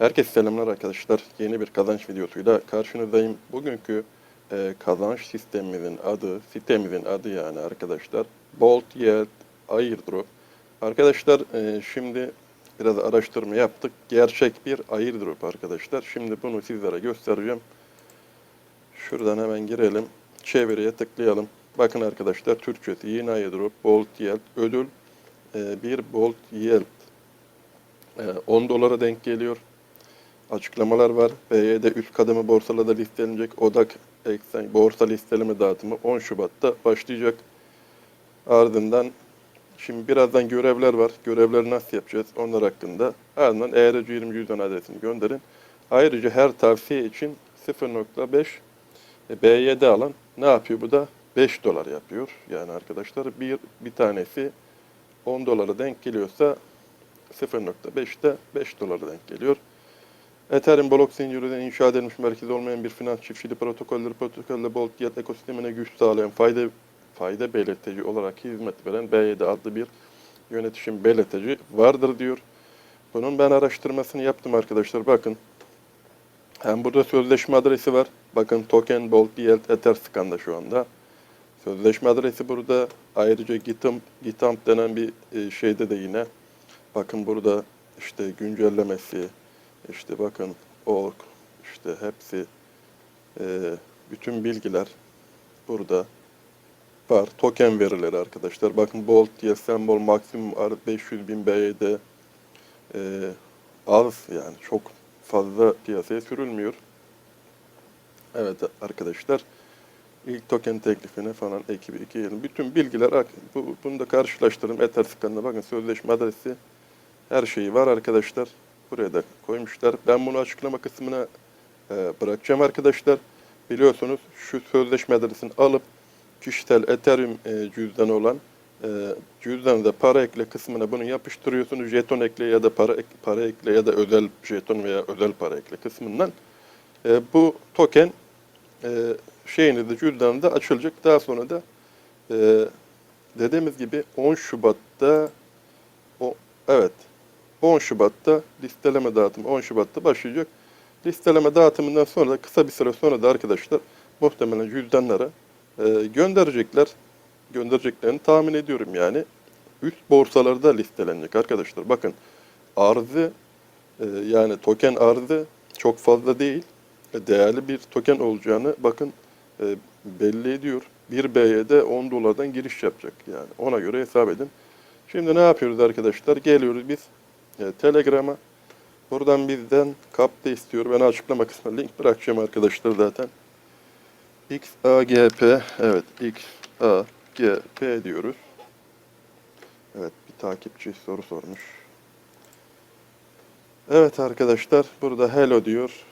Herkese selamlar arkadaşlar. Yeni bir kazanç videosuyla karşınızdayım. Bugünkü e, kazanç sistemimizin adı, sitemizin adı yani arkadaşlar Bolt Yield Airdrop. Arkadaşlar e, şimdi biraz araştırma yaptık. Gerçek bir airdrop arkadaşlar. Şimdi bunu sizlere göstereceğim. Şuradan hemen girelim. Çeviriye tıklayalım. Bakın arkadaşlar Türkçesi yeni airdrop Bolt Yield ödül e, bir Bolt Yield e, 10 dolara denk geliyor açıklamalar var. BYD üst kademe borsalarda listelenecek. Odak eksen borsa listeleme dağıtımı 10 Şubat'ta başlayacak. Ardından şimdi birazdan görevler var. Görevleri nasıl yapacağız? Onlar hakkında. Ardından ERC 20 cüzdan adresini gönderin. Ayrıca her tavsiye için 0.5 e, BYD alan ne yapıyor bu da? 5 dolar yapıyor. Yani arkadaşlar bir bir tanesi 10 dolara denk geliyorsa 0.5'te 5 dolara denk geliyor. Ethereum blok zincirinden inşa edilmiş merkezi olmayan bir finans çiftçiliği protokolleri protokolle Bolt Yield ekosistemine güç sağlayan fayda fayda belirteci olarak hizmet veren BYD adlı bir yönetişim belirteci vardır diyor. Bunun ben araştırmasını yaptım arkadaşlar. Bakın. Hem burada sözleşme adresi var. Bakın token Bolt Yield Ether skanda şu anda. Sözleşme adresi burada. Ayrıca GitHub, GitHub denen bir e, şeyde de yine. Bakın burada işte güncellemesi, işte bakın org, işte hepsi, e, bütün bilgiler burada var. Token verileri arkadaşlar. Bakın Bolt diye sembol maksimum ar- 500 bin BYD e, az yani çok fazla piyasaya sürülmüyor. Evet arkadaşlar. ilk token teklifine falan ekibi iki yılın. Bütün bilgiler bu, bunu da karşılaştırın. Ether skanına bakın sözleşme adresi her şeyi var arkadaşlar. Buraya da koymuşlar. Ben bunu açıklama kısmına e, bırakacağım arkadaşlar. Biliyorsunuz şu sözleşme adresini alıp kişisel Ethereum e, cüzdanı olan e, cüzdanı para ekle kısmına bunu yapıştırıyorsunuz. Jeton ekle ya da para ek- para ekle ya da özel jeton veya özel para ekle kısmından e, bu token e, şeyinizde cüzdanında açılacak. Daha sonra da e, dediğimiz gibi 10 Şubat'ta o evet 10 Şubat'ta listeleme dağıtımı 10 Şubat'ta başlayacak. Listeleme dağıtımından sonra da kısa bir süre sonra da arkadaşlar muhtemelen cüzdanlara e, gönderecekler. Göndereceklerini tahmin ediyorum yani. Üst borsalarda listelenecek arkadaşlar. Bakın arzı e, yani token arzı çok fazla değil. E, değerli bir token olacağını bakın e, belli ediyor. Bir BYD 10 dolardan giriş yapacak yani. Ona göre hesap edin. Şimdi ne yapıyoruz arkadaşlar? Geliyoruz biz e, Telegram'a. Buradan bizden kapta istiyor. Ben açıklama kısmına link bırakacağım arkadaşlar zaten. XAGP evet XAGP diyoruz. Evet bir takipçi soru sormuş. Evet arkadaşlar burada hello diyor.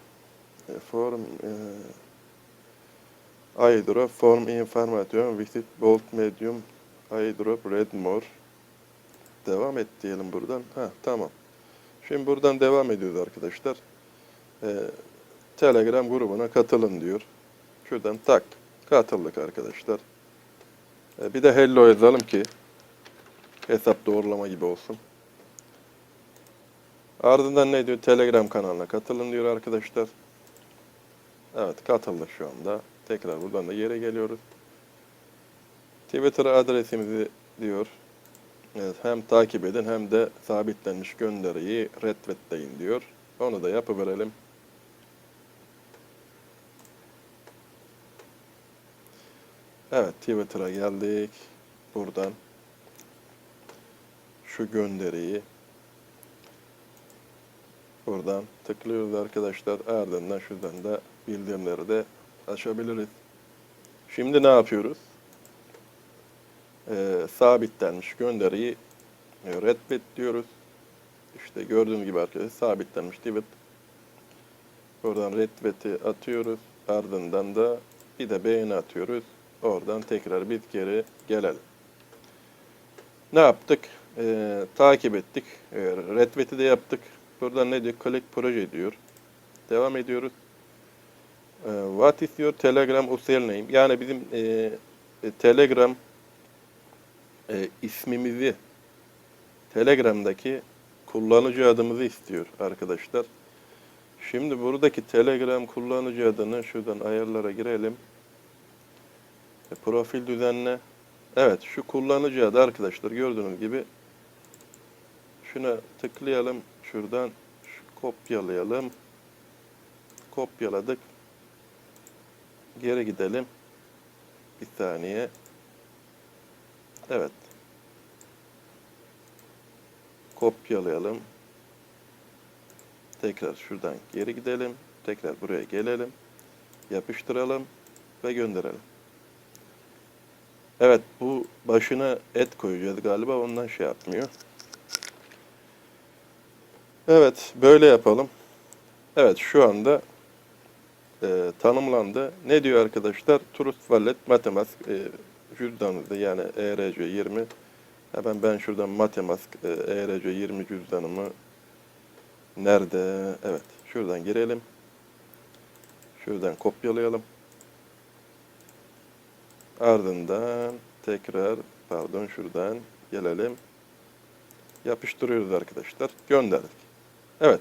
E, Form e, iDrop form information visit bold medium iDrop read more. Devam et diyelim buradan. Ha tamam. Şimdi buradan devam ediyoruz arkadaşlar. Ee, Telegram grubuna katılın diyor. Şuradan tak. Katıldık arkadaşlar. Ee, bir de hello yazalım ki hesap doğrulama gibi olsun. Ardından ne diyor? Telegram kanalına katılın diyor arkadaşlar. Evet katıldık şu anda. Tekrar buradan da yere geliyoruz. Twitter adresimizi diyor. Evet, hem takip edin hem de sabitlenmiş gönderiyi retweetleyin diyor. Onu da yapıverelim. Evet Twitter'a geldik. Buradan şu gönderiyi buradan tıklıyoruz arkadaşlar. Ardından şuradan da bildirimleri de açabiliriz. Şimdi ne yapıyoruz? E, sabitlenmiş gönderiyi e, retweet diyoruz. İşte gördüğünüz gibi arkadaşlar sabitlenmiş tweet. Oradan retweet'i atıyoruz. Ardından da bir de beğeni atıyoruz. Oradan tekrar bir geri gelelim. Ne yaptık? E, takip ettik. E, retweet'i de yaptık. Buradan ne diyor? Click proje diyor. Devam ediyoruz. E, what is your Telegram username? Yani bizim e, e, Telegram e, ismimizi Telegram'daki kullanıcı adımızı istiyor arkadaşlar. Şimdi buradaki Telegram kullanıcı adını şuradan ayarlara girelim. E, profil düzenle. Evet şu kullanıcı adı arkadaşlar gördüğünüz gibi şuna tıklayalım şuradan şu kopyalayalım. Kopyaladık. Geri gidelim. Bir saniye. Evet. Kopyalayalım. Tekrar şuradan geri gidelim. Tekrar buraya gelelim. Yapıştıralım ve gönderelim. Evet bu başına et koyacağız galiba ondan şey yapmıyor. Evet böyle yapalım. Evet şu anda e, tanımlandı. Ne diyor arkadaşlar? Trust Wallet Metamask e, cüzdanınızda yani ERC 20 Hemen ben şuradan Metamask e, ERC 20 cüzdanımı nerede? Evet şuradan girelim. Şuradan kopyalayalım. Ardından tekrar pardon şuradan gelelim. Yapıştırıyoruz arkadaşlar. Gönderdik. Evet.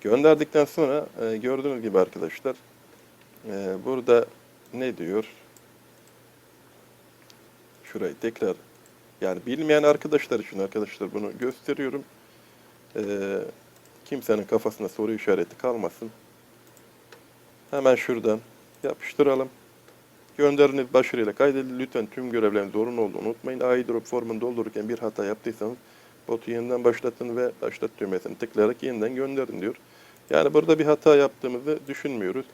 Gönderdikten sonra e, gördüğünüz gibi arkadaşlar e, burada ne diyor? Şurayı tekrar yani bilmeyen arkadaşlar için arkadaşlar bunu gösteriyorum. E, kimsenin kafasında soru işareti kalmasın. Hemen şuradan yapıştıralım. Gönderiniz başarıyla kaydedildi. Lütfen tüm görevlerin zorunlu olduğunu unutmayın. iDrop formunu doldururken bir hata yaptıysanız botu yeniden başlatın ve başlat düğmesini tıklayarak yeniden gönderin diyor. Yani burada bir hata yaptığımızı düşünmüyoruz.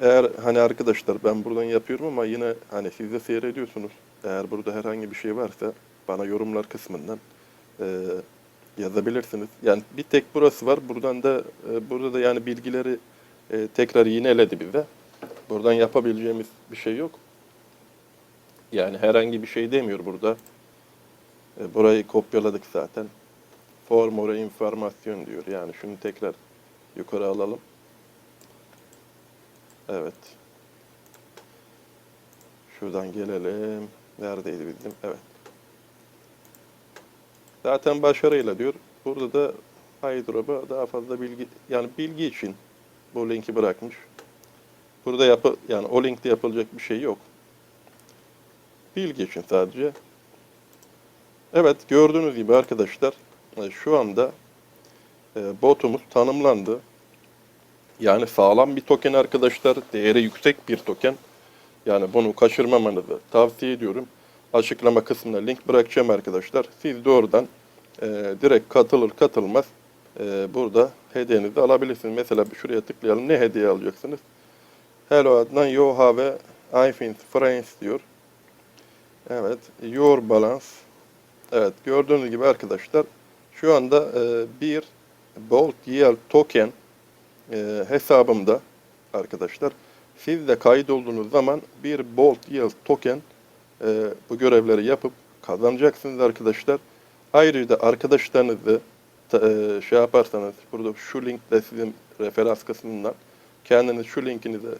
Eğer hani arkadaşlar ben buradan yapıyorum ama yine hani siz de seyrediyorsunuz. Eğer burada herhangi bir şey varsa bana yorumlar kısmından e, yazabilirsiniz. Yani bir tek burası var. Buradan da e, burada da yani bilgileri e, tekrar yineledi bize. Buradan yapabileceğimiz bir şey yok. Yani herhangi bir şey demiyor burada. E, burayı kopyaladık zaten. For more information diyor. Yani şunu tekrar yukarı alalım. Evet. Şuradan gelelim. Neredeydi bizim? Evet. Zaten başarıyla diyor. Burada da Hydrop'a daha fazla bilgi yani bilgi için bu linki bırakmış. Burada yapı yani o linkte yapılacak bir şey yok. Bilgi için sadece. Evet gördüğünüz gibi arkadaşlar e, şu anda e, botumuz tanımlandı. Yani sağlam bir token arkadaşlar. Değeri yüksek bir token. Yani bunu kaçırmamanızı tavsiye ediyorum. Açıklama kısmına link bırakacağım arkadaşlar. Siz de oradan e, direkt katılır katılmaz e, burada hediyenizi alabilirsiniz. Mesela şuraya tıklayalım. Ne hediye alacaksınız? Hello adından you have I think friends diyor. Evet. Your balance. Evet. Gördüğünüz gibi arkadaşlar şu anda e, bir Bolt YL token e, hesabımda arkadaşlar. Siz de kaydolduğunuz zaman bir Bolt YL token e, bu görevleri yapıp kazanacaksınız arkadaşlar. Ayrıca da arkadaşlarınızı e, şey yaparsanız burada şu linkle sizin referans kısmından kendiniz şu linkinize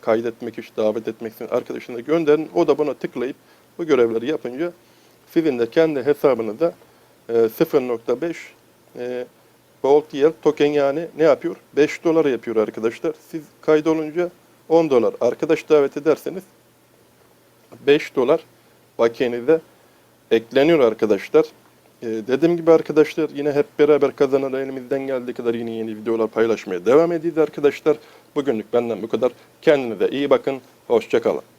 kaydetmek için davet etmek için arkadaşına gönderin. O da buna tıklayıp bu görevleri yapınca sizin de kendi hesabınıza e, 0.5 e, Bolt Yield token yani ne yapıyor? 5 dolar yapıyor arkadaşlar. Siz kaydolunca 10 dolar. Arkadaş davet ederseniz 5 dolar bakiyenize ekleniyor arkadaşlar. Ee, dediğim gibi arkadaşlar yine hep beraber kazanan elimizden geldiği kadar yeni yeni videolar paylaşmaya devam edeceğiz arkadaşlar. Bugünlük benden bu kadar. Kendinize iyi bakın. Hoşçakalın.